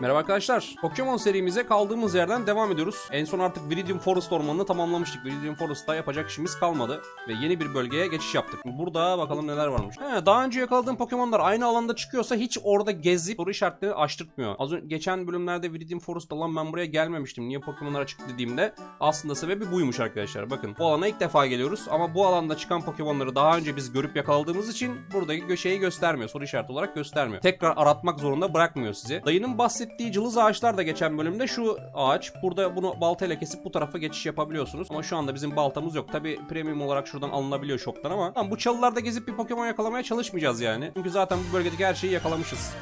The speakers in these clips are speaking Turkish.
Merhaba arkadaşlar. Pokemon serimize kaldığımız yerden devam ediyoruz. En son artık Viridian Forest ormanını tamamlamıştık. Viridian Forest'ta yapacak işimiz kalmadı. Ve yeni bir bölgeye geçiş yaptık. Burada bakalım neler varmış. He, daha önce yakaladığım Pokemon'lar aynı alanda çıkıyorsa hiç orada gezip soru işaretleri açtırtmıyor. Az önce geçen bölümlerde Viridian Forest'ta lan ben buraya gelmemiştim. Niye Pokemon'lar açık dediğimde aslında sebebi buymuş arkadaşlar. Bakın bu alana ilk defa geliyoruz ama bu alanda çıkan Pokemon'ları daha önce biz görüp yakaladığımız için buradaki göşeyi göstermiyor. Soru işareti olarak göstermiyor. Tekrar aratmak zorunda bırakmıyor sizi. Dayının bahsettiği cılız ağaçlar da geçen bölümde şu ağaç. Burada bunu baltayla kesip bu tarafa geçiş yapabiliyorsunuz. Ama şu anda bizim baltamız yok. Tabi premium olarak şuradan alınabiliyor shop'tan ama tamam, bu çalılarda gezip bir Pokemon yakalamaya çalışmayacağız yani. Çünkü zaten bu bölgedeki her şeyi yakalamışız.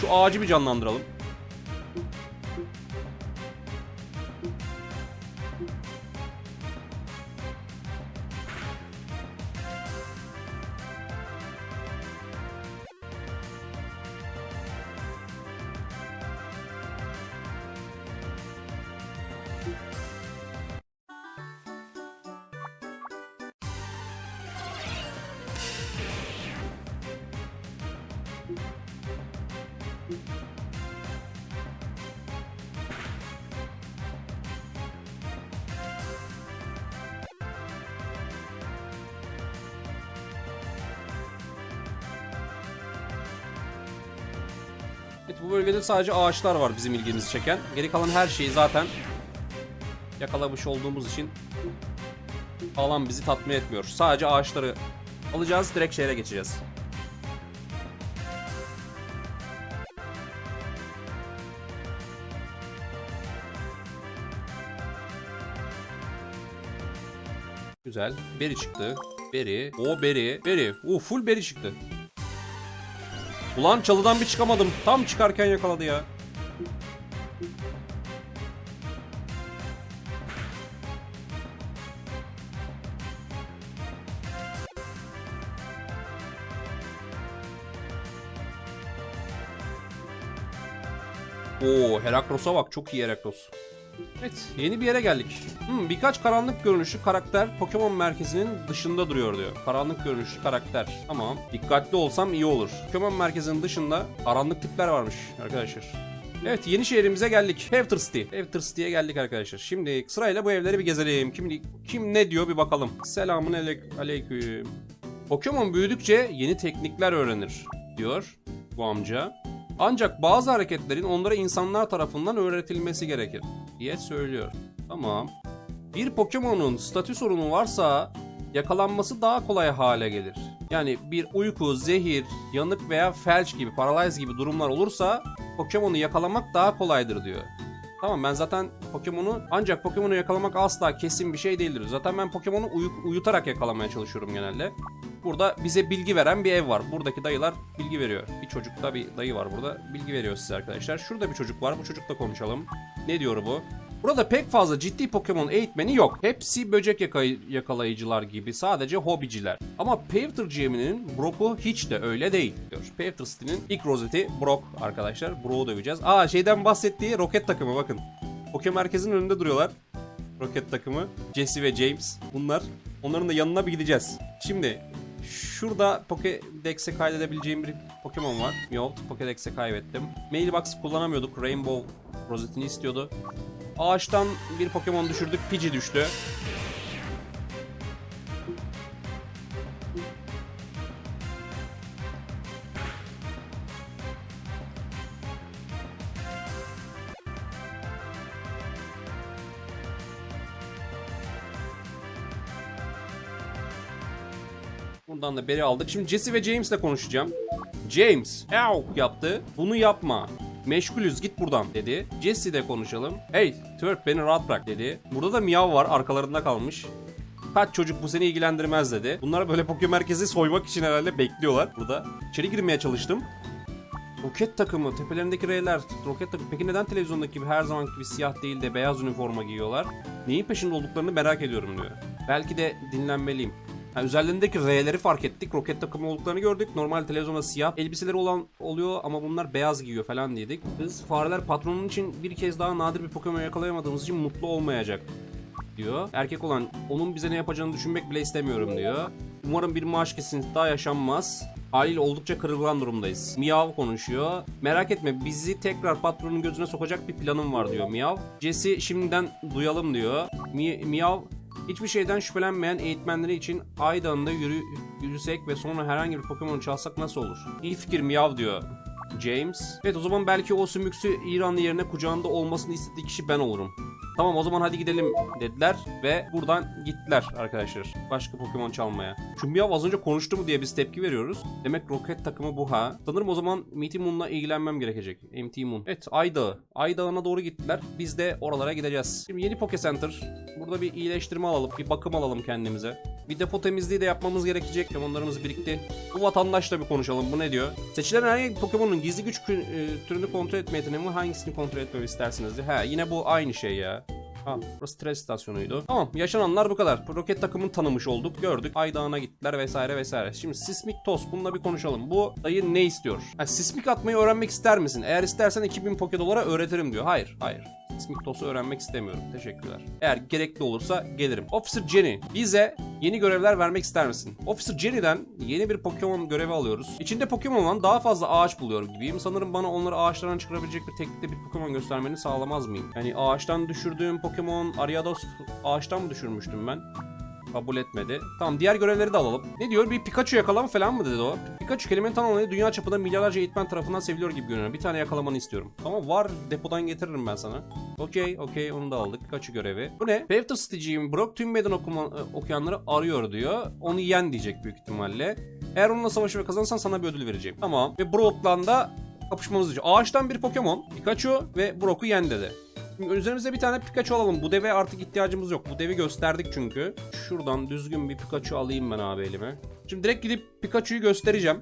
Şu ağacı bir canlandıralım. Evet bu bölgede sadece ağaçlar var bizim ilgimizi çeken. Geri kalan her şeyi zaten yakalamış olduğumuz için alan bizi tatmin etmiyor. Sadece ağaçları alacağız direkt şehre geçeceğiz. Güzel. Beri çıktı. Beri. O beri. Beri. Uh full beri çıktı. Ulan çalıdan bir çıkamadım. Tam çıkarken yakaladı ya. Oo Herakros'a bak çok iyi Herakros. Evet yeni bir yere geldik. Hmm, birkaç karanlık görünüşlü karakter Pokemon merkezinin dışında duruyor diyor. Karanlık görünüşlü karakter. Tamam. Dikkatli olsam iyi olur. Pokemon merkezinin dışında karanlık tipler varmış arkadaşlar. Evet yeni şehrimize geldik. Hafter City. Hafter City'ye geldik arkadaşlar. Şimdi sırayla bu evleri bir gezelim. Kim, kim ne diyor bir bakalım. Selamun aleyk- aleyküm. Pokemon büyüdükçe yeni teknikler öğrenir diyor bu amca. Ancak bazı hareketlerin onlara insanlar tarafından öğretilmesi gerekir diye söylüyor. Tamam. Bir Pokemon'un statü sorunu varsa yakalanması daha kolay hale gelir. Yani bir uyku, zehir, yanık veya felç gibi, paralize gibi durumlar olursa Pokemon'u yakalamak daha kolaydır diyor. Tamam ben zaten Pokemon'u ancak Pokemon'u yakalamak asla kesin bir şey değildir. Zaten ben Pokemon'u uyu- uyutarak yakalamaya çalışıyorum genelde. Burada bize bilgi veren bir ev var. Buradaki dayılar bilgi veriyor. Bir çocukta bir dayı var burada. Bilgi veriyor size arkadaşlar. Şurada bir çocuk var. Bu çocukla konuşalım. Ne diyor bu? Burada pek fazla ciddi Pokemon eğitmeni yok. Hepsi böcek yakay- yakalayıcılar gibi sadece hobiciler. Ama Pavter GM'nin Brock'u hiç de öyle değil diyor. Pavter City'nin ilk rozeti Brock arkadaşlar. Brock'u döveceğiz. Aa şeyden bahsettiği roket takımı bakın. Pokemon merkezinin önünde duruyorlar. Roket takımı. Jesse ve James. Bunlar. Onların da yanına bir gideceğiz. Şimdi şurada Pokédex'e kaydedebileceğim bir Pokemon var. Meowth. Pokédex'e kaybettim. Mailbox kullanamıyorduk. Rainbow rozetini istiyordu. Ağaçtan bir Pokemon düşürdük. Pidgey düştü. Buradan da beri aldık. Şimdi Jesse ve James'le konuşacağım. James, Ew yaptı. Bunu yapma. Meşgulüz git buradan dedi. Jesse de konuşalım. Hey Twerk beni rahat bırak dedi. Burada da Miyav var arkalarında kalmış. Kaç çocuk bu seni ilgilendirmez dedi. Bunlar böyle Pokemon merkezi soymak için herhalde bekliyorlar burada. İçeri girmeye çalıştım. Roket takımı, tepelerindeki reyler, roket takımı. Peki neden televizyondaki gibi her zamanki gibi siyah değil de beyaz üniforma giyiyorlar? Neyin peşinde olduklarını merak ediyorum diyor. Belki de dinlenmeliyim. Ha, üzerlerindeki R'leri fark ettik. Roket takımı olduklarını gördük. Normal televizyonda siyah elbiseleri olan oluyor ama bunlar beyaz giyiyor falan dedik. Biz fareler patronun için bir kez daha nadir bir Pokemon yakalayamadığımız için mutlu olmayacak diyor. Erkek olan onun bize ne yapacağını düşünmek bile istemiyorum diyor. Umarım bir maaş kesinti daha yaşanmaz. Haliyle oldukça kırılgan durumdayız. Miyav konuşuyor. Merak etme bizi tekrar patronun gözüne sokacak bir planım var diyor Miyav. Jesse şimdiden duyalım diyor. Mi Miyav hiçbir şeyden şüphelenmeyen eğitmenleri için Ay Dağı'nda yürü, yürüsek ve sonra herhangi bir Pokemon çalsak nasıl olur? İyi fikir Miyav diyor. James. Evet o zaman belki o sümüksü İranlı yerine kucağında olmasını istediği kişi ben olurum. Tamam o zaman hadi gidelim dediler ve buradan gittiler arkadaşlar. Başka Pokemon çalmaya. Miyav az önce konuştu mu diye biz tepki veriyoruz. Demek Rocket takımı bu ha. Sanırım o zaman Mighty Moon'la ilgilenmem gerekecek. MT Moon. Evet Ay Dağı. Ay Dağı'na doğru gittiler. Biz de oralara gideceğiz. Şimdi yeni Poke Center. Burada bir iyileştirme alalım. Bir bakım alalım kendimize. Bir depo temizliği de yapmamız gerekecek. Pokemonlarımız birikti. Bu vatandaşla bir konuşalım. Bu ne diyor? Seçilen herhangi bir Pokemon'un gizli güç e, türünü kontrol etme yeteneği? Hangisini kontrol etmemi istersiniz. He yine bu aynı şey ya. Ha, burası tren istasyonuydu. Tamam, yaşananlar bu kadar. Roket takımını tanımış olduk, gördük. Ay Dağı'na gittiler vesaire vesaire. Şimdi sismik toz, bununla bir konuşalım. Bu dayı ne istiyor? Ha, sismik atmayı öğrenmek ister misin? Eğer istersen 2000 poke dolara öğretirim diyor. Hayır, hayır. Sismik tosu öğrenmek istemiyorum. Teşekkürler. Eğer gerekli olursa gelirim. Officer Jenny, bize yeni görevler vermek ister misin? Officer Jenny'den yeni bir Pokemon görevi alıyoruz. İçinde Pokemon olan daha fazla ağaç buluyor gibiyim. Sanırım bana onları ağaçlardan çıkarabilecek bir teknikte bir Pokemon göstermeni sağlamaz mıyım? Yani ağaçtan düşürdüğüm Pokemon Ariados ağaçtan mı düşürmüştüm ben? Kabul etmedi. Tamam diğer görevleri de alalım. Ne diyor? Bir Pikachu yakalama falan mı dedi o? Pikachu kelimenin tanımlamayı dünya çapında milyarlarca eğitmen tarafından seviliyor gibi görünüyor. Bir tane yakalamanı istiyorum. Tamam var depodan getiririm ben sana. Okey okey onu da aldık. Pikachu görevi. Bu ne? Pavter City'ciyim. Brock tüm meydan okuma, e, okuyanları arıyor diyor. Onu yen diyecek büyük ihtimalle. Eğer onunla savaşı ve kazanırsan sana bir ödül vereceğim. Tamam. Ve Brock'la da kapışmamız için. Ağaçtan bir Pokemon. Pikachu ve Brock'u yen dedi. Üzerimize bir tane Pikachu alalım. Bu deve artık ihtiyacımız yok. Bu devi gösterdik çünkü. Şuradan düzgün bir Pikachu alayım ben abi elime. Şimdi direkt gidip Pikachu'yu göstereceğim.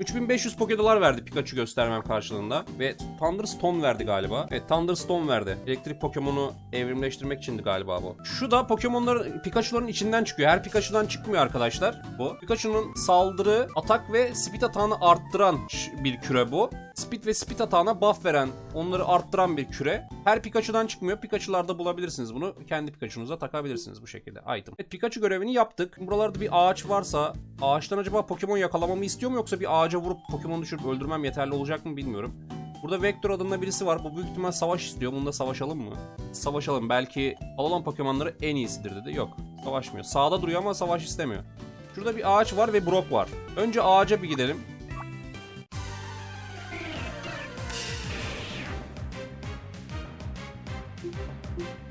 3500 Poké dolar verdi Pikachu göstermem karşılığında. Ve Thunderstone verdi galiba. Evet Thunderstone verdi. Elektrik Pokemon'u evrimleştirmek içindi galiba bu. Şu da Pokemon'ların Pikachu'ların içinden çıkıyor. Her Pikachu'dan çıkmıyor arkadaşlar bu. Pikachu'nun saldırı, atak ve speed atağını arttıran bir küre bu. Speed ve speed atağına buff veren, onları arttıran bir küre. Her Pikachu'dan çıkmıyor. Pikachu'larda bulabilirsiniz bunu. Kendi Pikachu'nuza takabilirsiniz bu şekilde. Item. Evet Pikachu görevini yaptık. Buralarda bir ağaç varsa ağaçtan acaba Pokemon yakalamamı istiyor mu yoksa bir ağaca vurup Pokemon düşürüp öldürmem yeterli olacak mı bilmiyorum. Burada Vector adında birisi var. Bu büyük ihtimal savaş istiyor. Bununla savaşalım mı? Savaşalım. Belki alalım Pokemon'ları en iyisidir dedi. Yok. Savaşmıyor. Sağda duruyor ama savaş istemiyor. Şurada bir ağaç var ve Brock var. Önce ağaca bir gidelim.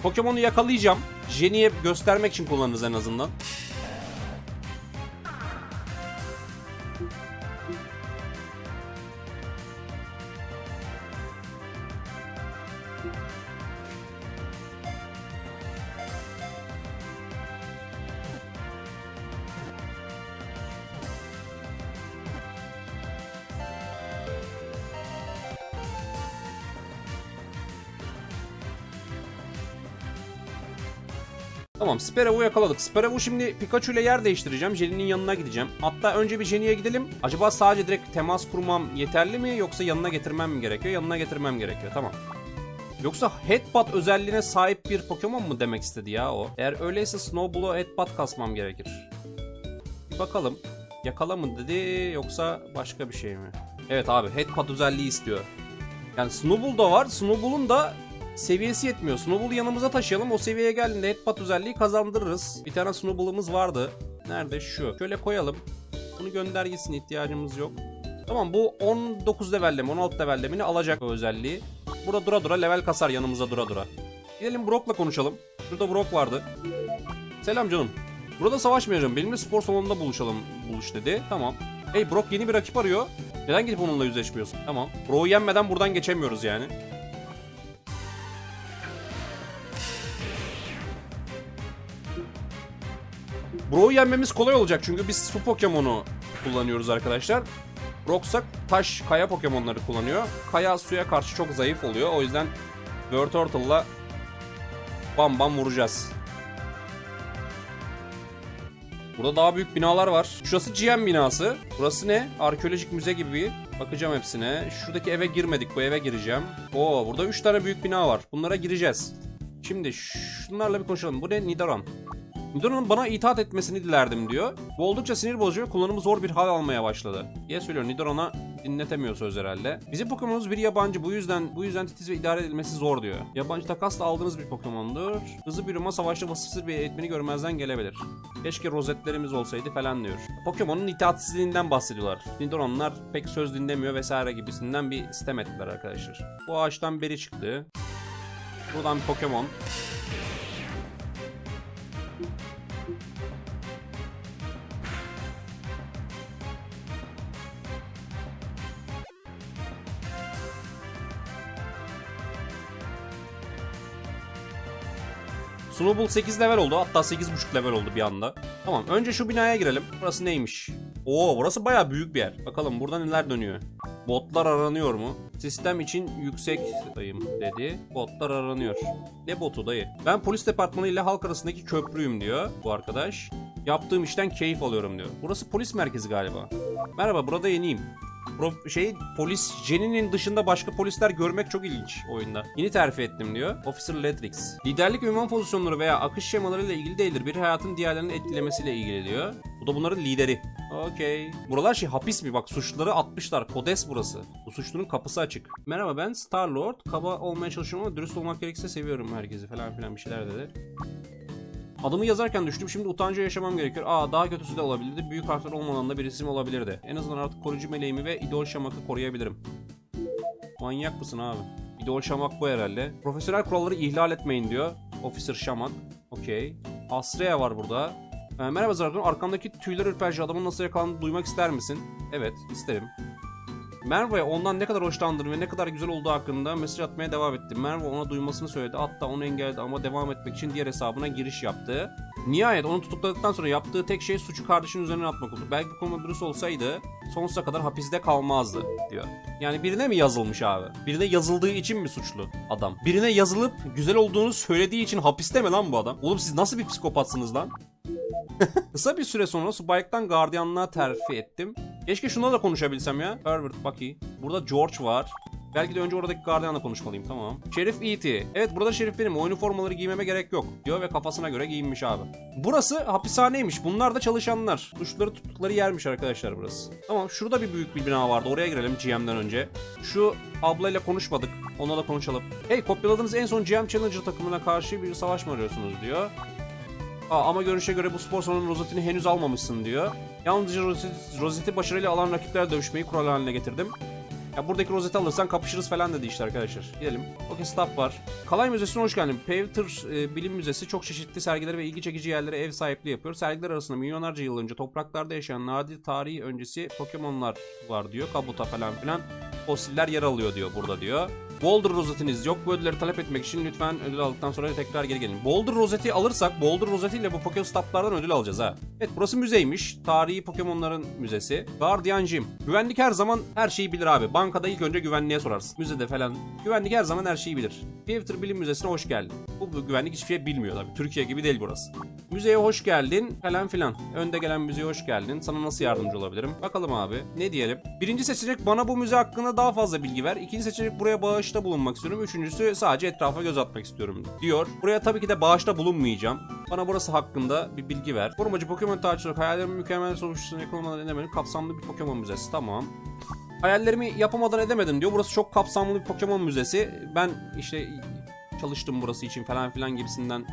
Pokemon'u yakalayacağım. Jenny'e göstermek için kullanırız en azından. Tamam Sperav'u yakaladık. Sperav'u şimdi Pikachu ile yer değiştireceğim. Jenny'nin yanına gideceğim. Hatta önce bir Jenny'e gidelim. Acaba sadece direkt temas kurmam yeterli mi yoksa yanına getirmem mi gerekiyor? Yanına getirmem gerekiyor. Tamam. Yoksa Headbutt özelliğine sahip bir Pokemon mu demek istedi ya o? Eğer öyleyse Snowball'u Headbutt kasmam gerekir. Bir bakalım. Yakala mı dedi yoksa başka bir şey mi? Evet abi Headbutt özelliği istiyor. Yani Snowball da var. Snowball'un da seviyesi yetmiyor. Snowball'u yanımıza taşıyalım. O seviyeye geldiğinde Headbutt özelliği kazandırırız. Bir tane Snowball'ımız vardı. Nerede? Şu. Şöyle koyalım. Bunu gönder gitsin ihtiyacımız yok. Tamam bu 19 levelde mi 16 levelde mi ne alacak o özelliği. Burada dura dura level kasar yanımıza dura dura. Gidelim Brock'la konuşalım. Şurada Brock vardı. Selam canım. Burada savaşmayacağım. Benimle spor salonunda buluşalım. Buluş dedi. Tamam. Hey Brock yeni bir rakip arıyor. Neden gidip onunla yüzleşmiyorsun? Tamam. Brock'u yenmeden buradan geçemiyoruz yani. Brock'u yenmemiz kolay olacak çünkü biz su Pokemon'u kullanıyoruz arkadaşlar. Brock'sa taş, kaya Pokemon'ları kullanıyor. Kaya suya karşı çok zayıf oluyor. O yüzden Turtle'la bam bam vuracağız. Burada daha büyük binalar var. Şurası GM binası. Burası ne? Arkeolojik müze gibi. Bakacağım hepsine. Şuradaki eve girmedik. Bu eve gireceğim. Oo burada 3 tane büyük bina var. Bunlara gireceğiz. Şimdi şunlarla bir konuşalım. Bu ne? Nidoran. Nidora'nın bana itaat etmesini dilerdim diyor. Bu oldukça sinir bozucu ve kullanımı zor bir hal almaya başladı. diye söylüyor. Nidora'na dinletemiyor söz herhalde. Bizim Pokemon'umuz bir yabancı bu yüzden bu yüzden titiz ve idare edilmesi zor diyor. Yabancı takasla aldığınız bir Pokemon'dur. Hızlı büyüme savaşta vasıfsız bir eğitmeni görmezden gelebilir. Keşke rozetlerimiz olsaydı falan diyor. Pokemon'un itaatsizliğinden bahsediyorlar. Nidoranlar pek söz dinlemiyor vesaire gibisinden bir sistem ettiler arkadaşlar. Bu ağaçtan beri çıktı. Buradan bir Pokemon. Snowball 8 level oldu. Hatta 8.5 level oldu bir anda. Tamam önce şu binaya girelim. Burası neymiş? Oo burası baya büyük bir yer. Bakalım burada neler dönüyor. Botlar aranıyor mu? Sistem için yüksek dayım dedi. Botlar aranıyor. Ne botu dayı? Ben polis departmanı ile halk arasındaki köprüyüm diyor bu arkadaş. Yaptığım işten keyif alıyorum diyor. Burası polis merkezi galiba. Merhaba burada yeniyim. Pro- şey polis Jenny'nin dışında başka polisler görmek çok ilginç oyunda. Yeni terfi ettim diyor. Officer Letrix. Liderlik ünvan pozisyonları veya akış şemalarıyla ilgili değildir. Bir hayatın diğerlerinin etkilemesiyle ilgili diyor. Bu da bunların lideri. Okey. Buralar şey hapis mi? Bak suçluları atmışlar. Kodes burası. Bu suçlunun kapısı açık. Merhaba ben Star Lord. Kaba olmaya çalışıyorum ama dürüst olmak gerekirse seviyorum herkesi falan filan bir şeyler dedi. Adımı yazarken düştüm. Şimdi utanca yaşamam gerekiyor. Aa daha kötüsü de olabilirdi. Büyük harfler olmadan da bir isim olabilirdi. En azından artık koruyucu meleğimi ve idol şamakı koruyabilirim. Manyak mısın abi? İdol şamak bu herhalde. Profesyonel kuralları ihlal etmeyin diyor. Officer şamak. Okey. Asreya var burada. Ee, merhaba Zargon. Arkamdaki tüyler ürperci adamın nasıl yakalandığını duymak ister misin? Evet isterim. Merve'ye ondan ne kadar hoşlandığını ve ne kadar güzel olduğu hakkında mesaj atmaya devam etti. Merve ona duymasını söyledi. Hatta onu engelledi ama devam etmek için diğer hesabına giriş yaptı. Nihayet onu tutukladıktan sonra yaptığı tek şey suçu kardeşinin üzerine atmak oldu. Belki bu konu dürüst olsaydı sonsuza kadar hapiste kalmazdı diyor. Yani birine mi yazılmış abi? Birine yazıldığı için mi suçlu adam? Birine yazılıp güzel olduğunu söylediği için hapiste mi lan bu adam? Oğlum siz nasıl bir psikopatsınız lan? Kısa bir süre sonra Spike'dan gardiyanlığa terfi ettim. Keşke şuna da konuşabilsem ya. Herbert, Bucky. Burada George var. Belki de önce oradaki gardiyanla konuşmalıyım tamam. Şerif E.T. Evet burada şerif benim. O üniformaları giymeme gerek yok. Diyor ve kafasına göre giyinmiş abi. Burası hapishaneymiş. Bunlar da çalışanlar. Suçluları tuttukları yermiş arkadaşlar burası. Tamam şurada bir büyük bir bina vardı. Oraya girelim GM'den önce. Şu ablayla konuşmadık. Onunla da konuşalım. Hey kopyaladığınız en son GM Challenger takımına karşı bir savaş mı arıyorsunuz diyor. Aa, ama görünüşe göre bu spor salonunun rozetini henüz almamışsın diyor. Yalnızca rozeti, rozeti başarıyla alan rakiplerle dövüşmeyi kural haline getirdim. Ya buradaki rozeti alırsan kapışırız falan dedi işte arkadaşlar. Gidelim. Okey stop var. Kalay Müzesi'ne hoş geldin. Pewter e, Bilim Müzesi çok çeşitli sergileri ve ilgi çekici yerlere ev sahipliği yapıyor. Sergiler arasında milyonlarca yıl önce topraklarda yaşayan nadir tarihi öncesi Pokemon'lar var diyor. Kabuta falan filan. Fosiller yer alıyor diyor burada diyor. Boulder rozetiniz yok. Bu ödülleri talep etmek için lütfen ödül aldıktan sonra tekrar geri gelin. Boulder rozeti alırsak Boulder rozetiyle bu Pokestop'lardan ödül alacağız ha. Evet burası müzeymiş. Tarihi Pokemon'ların müzesi. Guardian Gym. Güvenlik her zaman her şeyi bilir abi. Bankada ilk önce güvenliğe sorarsın. Müzede falan. Güvenlik her zaman her şeyi bilir. Pewter Bilim Müzesi'ne hoş geldin. Bu, bu güvenlik hiçbir şey bilmiyor tabii. Türkiye gibi değil burası. Müzeye hoş geldin falan filan. Önde gelen müzeye hoş geldin. Sana nasıl yardımcı olabilirim? Bakalım abi. Ne diyelim? Birinci seçenek bana bu müze hakkında daha fazla bilgi ver. İkinci seçenek buraya bağışta bulunmak istiyorum. Üçüncüsü sadece etrafa göz atmak istiyorum diyor. Buraya tabii ki de bağışta bulunmayacağım. Bana burası hakkında bir bilgi ver. Korumacı Pokemon takipçi olarak hayallerimin mükemmel sonuçlarına yakın edemedim. Kapsamlı bir Pokemon müzesi. Tamam. Hayallerimi yapamadan edemedim diyor. Burası çok kapsamlı bir Pokemon müzesi. Ben işte çalıştım burası için falan filan gibisinden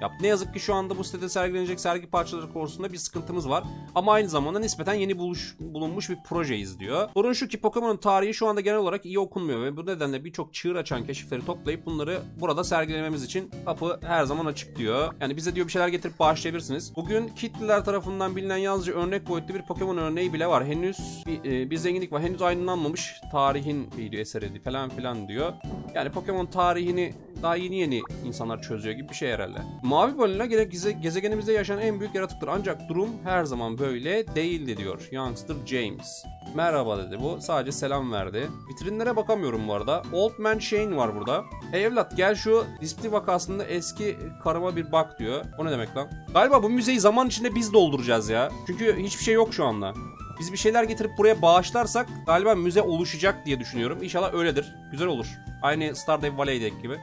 yap. Ne yazık ki şu anda bu sitede sergilenecek sergi parçaları konusunda bir sıkıntımız var. Ama aynı zamanda nispeten yeni buluş, bulunmuş bir projeyiz diyor. Sorun şu ki Pokemon'un tarihi şu anda genel olarak iyi okunmuyor ve bu nedenle birçok çığır açan keşifleri toplayıp bunları burada sergilememiz için kapı her zaman açık diyor. Yani bize diyor bir şeyler getirip bağışlayabilirsiniz. Bugün kitleler tarafından bilinen yalnızca örnek boyutlu bir Pokemon örneği bile var. Henüz bir, e, bir zenginlik var. Henüz aydınlanmamış tarihin video eseri falan filan diyor. Yani Pokemon tarihini daha yeni yeni insanlar çözüyor gibi bir şey herhalde. Mavi balina geze- gezegenimizde yaşayan en büyük yaratıktır. Ancak durum her zaman böyle değildi diyor Youngster James. Merhaba dedi bu. Sadece selam verdi. Vitrinlere bakamıyorum bu arada. Old Man Shane var burada. Hey evlat gel şu disipli vakasında eski karıma bir bak diyor. O ne demek lan? Galiba bu müzeyi zaman içinde biz dolduracağız ya. Çünkü hiçbir şey yok şu anda. Biz bir şeyler getirip buraya bağışlarsak galiba müze oluşacak diye düşünüyorum. İnşallah öyledir. Güzel olur. Aynı Stardew Valley'deki gibi.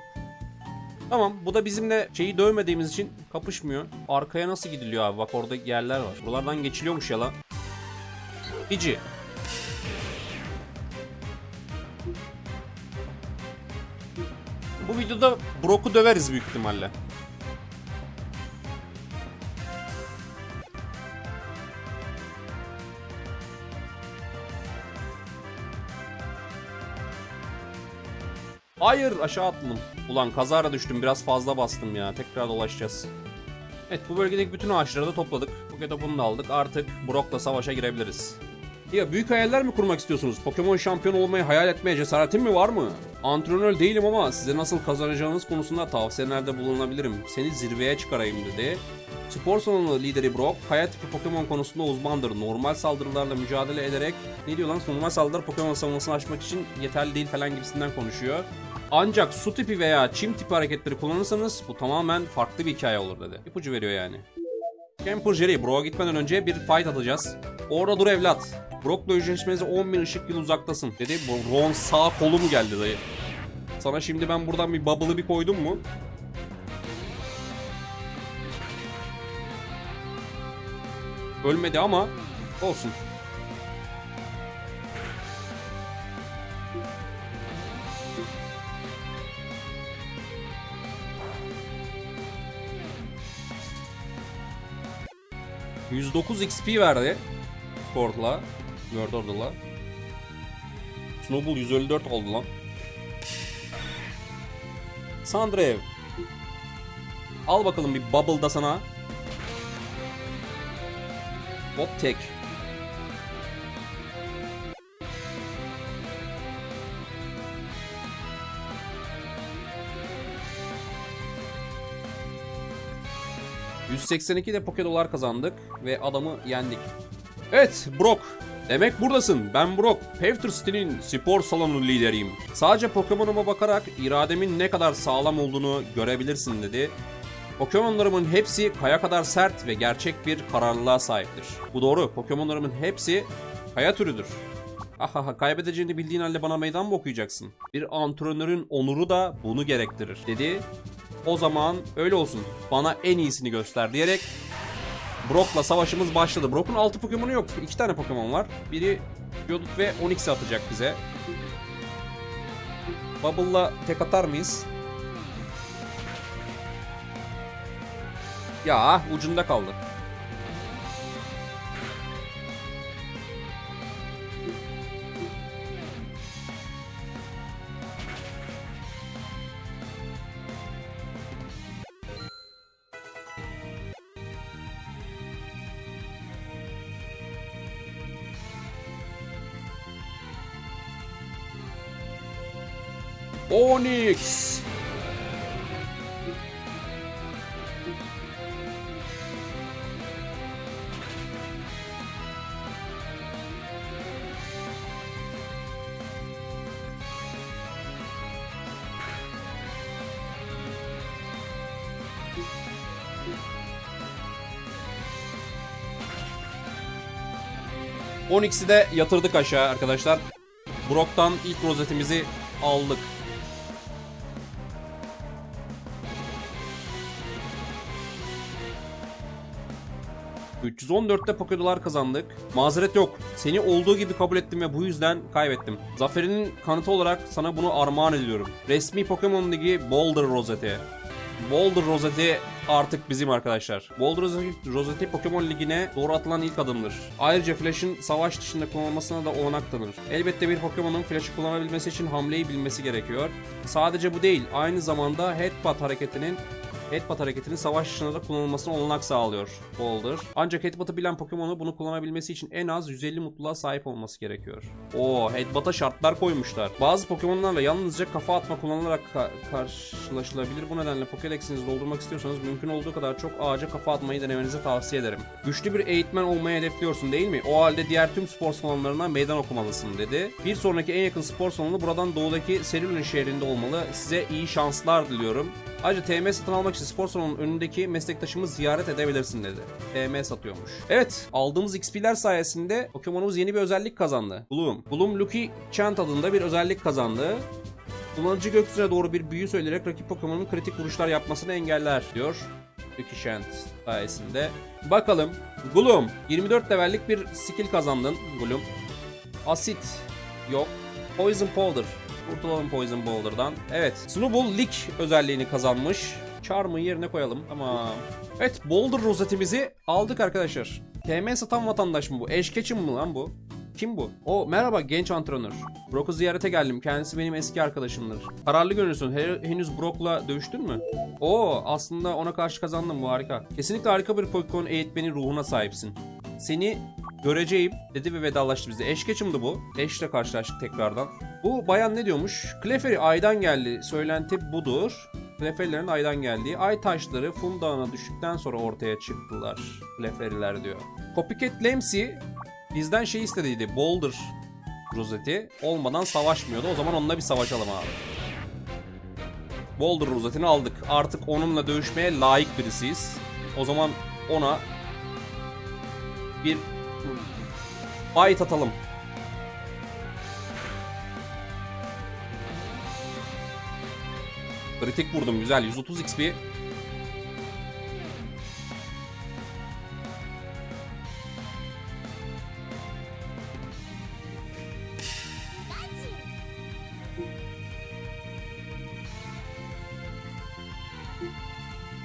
Tamam bu da bizimle şeyi dövmediğimiz için kapışmıyor. Arkaya nasıl gidiliyor abi? Bak orada yerler var. Buralardan geçiliyormuş ya lan. Bici. Bu videoda Brock'u döveriz büyük ihtimalle. Hayır aşağı atladım. Ulan kazara düştüm biraz fazla bastım ya. Tekrar dolaşacağız. Evet bu bölgedeki bütün ağaçları da topladık. Bu topunu da aldık. Artık Brock'la savaşa girebiliriz. Ya büyük hayaller mi kurmak istiyorsunuz? Pokemon şampiyonu olmayı hayal etmeye cesaretin mi var mı? Antrenör değilim ama size nasıl kazanacağınız konusunda tavsiyelerde bulunabilirim. Seni zirveye çıkarayım dedi. Spor salonu lideri Brock, kaya tipi Pokemon konusunda uzmandır. Normal saldırılarla mücadele ederek, ne diyor lan? Normal saldırılar Pokemon savunmasını aşmak için yeterli değil falan gibisinden konuşuyor. Ancak su tipi veya çim tipi hareketleri kullanırsanız bu tamamen farklı bir hikaye olur dedi. İpucu veriyor yani. Camper Jerry, Brock'a gitmeden önce bir fight atacağız. Orada dur evlat. Brock'la yüzleşmenize 10.000 ışık yıl uzaktasın dedi. Ron sağ kolu mu geldi dayı? Sana şimdi ben buradan bir bubble'ı bir koydum mu? Ölmedi ama olsun. ...109 XP verdi... ...Ford'la... ...Murder'la... ...Snowball 154 oldu lan... Sandrev... ...al bakalım bir bubble da sana... Hop tek. ...182 de Poké dolar kazandık ve adamı yendik. Evet Brock. Demek buradasın. Ben Brock. Pavter City'nin spor salonu lideriyim. Sadece Pokemon'uma bakarak irademin ne kadar sağlam olduğunu görebilirsin dedi. Pokemon'larımın hepsi kaya kadar sert ve gerçek bir kararlılığa sahiptir. Bu doğru. Pokemon'larımın hepsi kaya türüdür. Ahaha kaybedeceğini bildiğin halde bana meydan mı okuyacaksın? Bir antrenörün onuru da bunu gerektirir dedi. O zaman öyle olsun. Bana en iyisini göster diyerek Brock'la savaşımız başladı. Brock'un 6 Pokemon'u yok. 2 tane Pokemon var. Biri Yodut ve Onix atacak bize. Bubble'la tek atar mıyız? Ya ucunda kaldı. 12'si de yatırdık aşağı arkadaşlar. Brock'tan ilk rozetimizi aldık. ...314'te Pokedolar kazandık. Mazeret yok. Seni olduğu gibi kabul ettim ve bu yüzden kaybettim. Zaferinin kanıtı olarak sana bunu armağan ediyorum. Resmi Pokemon Ligi Boulder rozeti. Boulder Rosette artık bizim arkadaşlar. Boulder Rosette Pokemon Ligi'ne doğru atılan ilk adımdır. Ayrıca Flash'ın savaş dışında kullanılmasına da olanak tanır. Elbette bir Pokemon'un Flash'ı kullanabilmesi için hamleyi bilmesi gerekiyor. Sadece bu değil, aynı zamanda Headbutt hareketinin Headbutt hareketinin savaş dışında da kullanılmasına olanak sağlıyor Boulder. Ancak Headbutt'ı bilen Pokemon'u bunu kullanabilmesi için en az 150 mutluluğa sahip olması gerekiyor. Oo, Headbutt'a şartlar koymuşlar. Bazı Pokemon'larla yalnızca kafa atma kullanılarak ka- karşılaşılabilir. Bu nedenle Pokédex'inizi doldurmak istiyorsanız mümkün olduğu kadar çok ağaca kafa atmayı denemenizi tavsiye ederim. Güçlü bir eğitmen olmayı hedefliyorsun değil mi? O halde diğer tüm spor salonlarına meydan okumalısın dedi. Bir sonraki en yakın spor salonu buradan doğudaki Serulin şehrinde olmalı. Size iyi şanslar diliyorum. Ayrıca TM satın almak için spor salonunun önündeki meslektaşımı ziyaret edebilirsin dedi. TM satıyormuş. Evet aldığımız XP'ler sayesinde Pokemon'umuz yeni bir özellik kazandı. Bloom. Bloom Lucky Chant adında bir özellik kazandı. Kullanıcı gökyüzüne doğru bir büyü söyleyerek rakip Pokemon'un kritik vuruşlar yapmasını engeller diyor. Rikishant sayesinde. Bakalım. Gloom. 24 levellik bir skill kazandın Gloom. Asit. Yok. Poison Powder. Kurtulalım Poison Powder'dan. Evet. Snowball Lick özelliğini kazanmış. Charm'ı yerine koyalım. Tamam. Evet. Boulder rozetimizi aldık arkadaşlar. TM satan vatandaş mı bu? Ketchum mı lan bu? Kim bu? O merhaba genç antrenör. Brock'u ziyarete geldim. Kendisi benim eski arkadaşımdır. Kararlı görünüyorsun. He- henüz Brock'la dövüştün mü? Oo aslında ona karşı kazandım bu harika. Kesinlikle harika bir Pokemon eğitmenin ruhuna sahipsin. Seni göreceğim dedi ve vedalaştı bize. Ash Ketchum'du bu. Ash'le karşılaştık tekrardan. Bu bayan ne diyormuş? Clefairy aydan geldi. Söylenti budur. Clefairy'lerin aydan geldiği. Ay taşları Fum Dağı'na düştükten sonra ortaya çıktılar. Clefairy'ler diyor. Copycat Lamsey bizden şey istediydi. Boulder rozeti olmadan savaşmıyordu. O zaman onunla bir savaşalım abi. Boulder rozetini aldık. Artık onunla dövüşmeye layık birisiyiz. O zaman ona bir fight atalım. Kritik vurdum güzel 130 XP.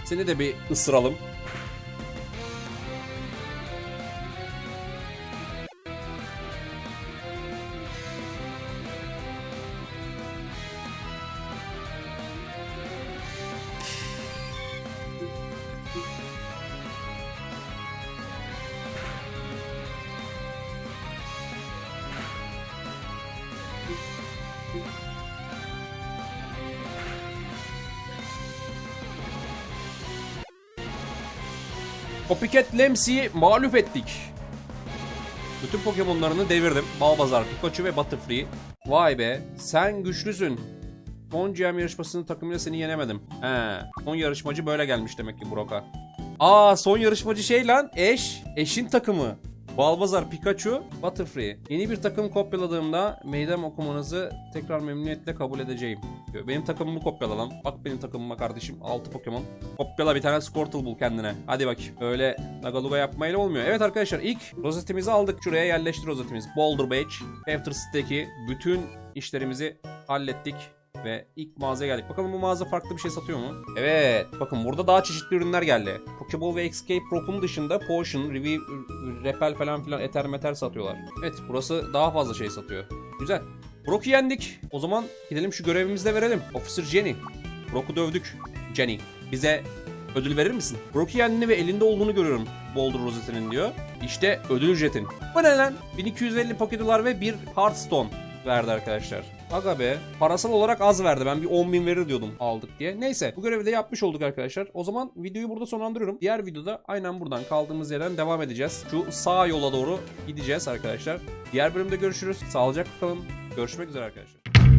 Seni de bir ısıralım. Copycat Lamsey'i mağlup ettik. Bütün Pokemon'larını devirdim. Balbazar, Pikachu ve Butterfree. Vay be, sen güçlüsün. Son GM yarışmasının takımıyla seni yenemedim. He, son yarışmacı böyle gelmiş demek ki Brock'a. Aa, son yarışmacı şey lan, Eş. Eş'in takımı. Balbazar, Pikachu, Butterfree. Yeni bir takım kopyaladığımda meydan okumanızı tekrar memnuniyetle kabul edeceğim. Diyor. Benim takımımı kopyala lan. Bak benim takımıma kardeşim. 6 Pokemon. Kopyala bir tane Squirtle bul kendine. Hadi bak. Öyle nagaluga yapmayla olmuyor. Evet arkadaşlar ilk rozetimizi aldık. Şuraya yerleştir rozetimiz. Boulder Badge. After City'deki bütün işlerimizi hallettik. Ve ilk mağazaya geldik. Bakalım bu mağaza farklı bir şey satıyor mu? Evet. Bakın burada daha çeşitli ürünler geldi. Pokeball ve Escape Rope'un dışında Potion, Review, Repel falan filan Ether Meter satıyorlar. Evet burası daha fazla şey satıyor. Güzel. Brock'u yendik. O zaman gidelim şu görevimizi de verelim. Officer Jenny. Brock'u dövdük. Jenny. Bize ödül verir misin? Brock'u yendiğini ve elinde olduğunu görüyorum. Boulder rozetinin diyor. İşte ödül ücretin. Bu ne lan? 1250 Pokédolar ve bir Hearthstone verdi arkadaşlar. Aga be. Parasal olarak az verdi. Ben bir 10.000 verir diyordum aldık diye. Neyse bu görevi de yapmış olduk arkadaşlar. O zaman videoyu burada sonlandırıyorum. Diğer videoda aynen buradan kaldığımız yerden devam edeceğiz. Şu sağ yola doğru gideceğiz arkadaşlar. Diğer bölümde görüşürüz. Sağlıcakla kalın. Görüşmek üzere arkadaşlar.